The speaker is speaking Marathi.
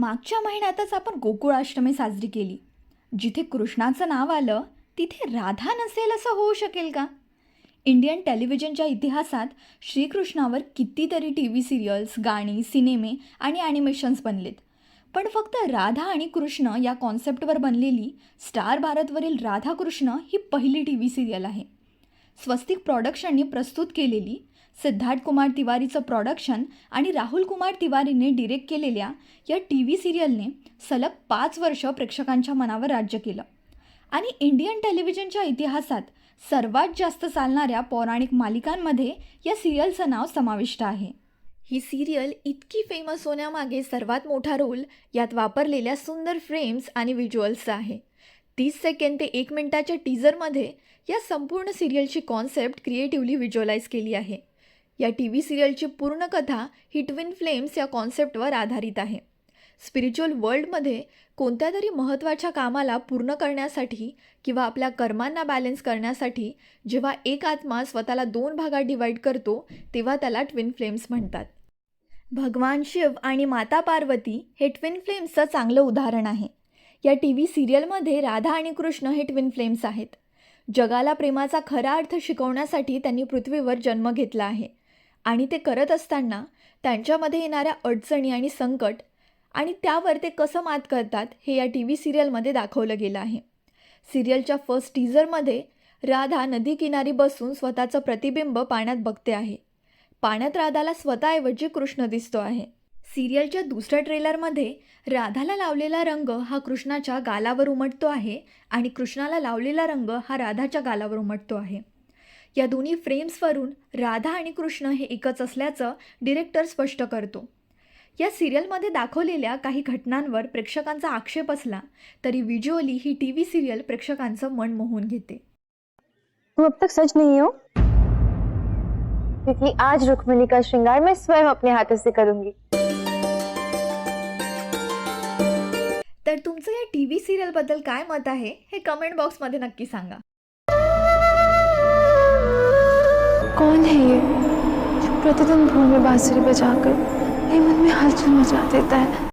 मागच्या महिन्यातच आपण गोकुळाष्टमी साजरी केली. जिथे कृष्णाचं नाव आलं तिथे राधा नसेल असं होऊ शकेल का? इंडियन टेलिव्हिजनच्या इतिहासात श्रीकृष्णावर कितीतरी टी व्ही सिरियल्स गाणी सिनेमे आणि ॲनिमेशन्स बनलेत. पण फक्त राधा आणि कृष्ण या कॉन्सेप्टवर बनलेली स्टार भारतवरील राधाकृष्ण ही पहिली टी व्ही सिरियल आहे. स्वस्तिक प्रॉडक्शननी प्रस्तुत केलेली सिद्धार्थ कुमार तिवारीचं प्रॉडक्शन आणि राहुल कुमार तिवारीने डिरेक्ट केलेल्या या टी व्ही सिरियलने सलग पाच वर्ष प्रेक्षकांच्या मनावर राज्य केलं. आणि इंडियन टेलिव्हिजनच्या इतिहासात सर्वात जास्त चालणाऱ्या पौराणिक मालिकांमध्ये या सिरियलचं नाव समाविष्ट आहे. ही सिरियल इतकी फेमस होण्यामागे सर्वात मोठा रोल यात वापरलेल्या सुंदर फ्रेम्स आणि व्हिज्युअल्सचा आहे. तीस सेकंड ते एक मिनिटाच्या टीजरमध्ये या संपूर्ण सिरियलची कॉन्सेप्ट क्रिएटिव्हली व्हिज्युअलाइज केली आहे. या टी व्ही सिरियलची पूर्ण कथा ही ट्विन फ्लेम्स या कॉन्सेप्टवर आधारित आहे. स्पिरिच्युअल वर्ल्डमध्ये कोणत्या तरी महत्त्वाच्या कामाला पूर्ण करण्यासाठी किंवा आपल्या कर्मांना बॅलन्स करण्यासाठी जेव्हा एक आत्मा स्वतःला दोन भागात डिवाईड करतो तेव्हा त्याला ट्विन फ्लेम्स म्हणतात. भगवान शिव आणि माता पार्वती हे ट्विन फ्लेम्सचं चांगलं उदाहरण आहे. या टी व्ही सिरियलमध्ये राधा आणि कृष्ण हे ट्विन फ्लेम्स आहेत. जगाला प्रेमाचा खरा अर्थ शिकवण्यासाठी त्यांनी पृथ्वीवर जन्म घेतला आहे. आणि ते करत असताना त्यांच्यामध्ये येणाऱ्या अडचणी आणि संकट आणि त्यावर ते कसं मात करतात हे या टी व्ही सिरियलमध्ये दाखवलं गेलं आहे. सिरियलच्या फर्स्ट टीझरमध्ये राधा नदीकिनारी बसून स्वतःचं प्रतिबिंब पाण्यात बघते आहे. पाण्यात राधाला स्वतःऐवजी कृष्ण दिसतो आहे. सिरियलच्या दुसऱ्या ट्रेलरमध्ये राधाला लावलेला रंग हा कृष्णाच्या गालावर उमटतो आहे आणि कृष्णाला लावलेला रंग हा राधाच्या गालावर उमटतो आहे. या दोन्ही फ्रेम्सवरून राधा आणि कृष्ण हे एकच असल्याचं डिरेक्टर स्पष्ट करतो. या सिरियलमध्ये दाखवलेल्या काही घटनांवर प्रेक्षकांचा आक्षेप असला तरी व्हिज्युअली ही टी व्ही सिरियल प्रेक्षकांचं मन मोहून घेते. तुम अब तक सच नहीं हो? क्योंकि आज रुक्मिणी का श्रृंगार मैं स्वयं अपने हाथों से करूंगी। तर तुमचं या टी व्ही सिरियलबद्दल काय मत आहे हे कमेंट बॉक्समध्ये नक्की सांगा. कौन है ये? जो प्रतिदिन भोर में बांसुरी बजाकर मेरे मन में हलचल मचा देता है।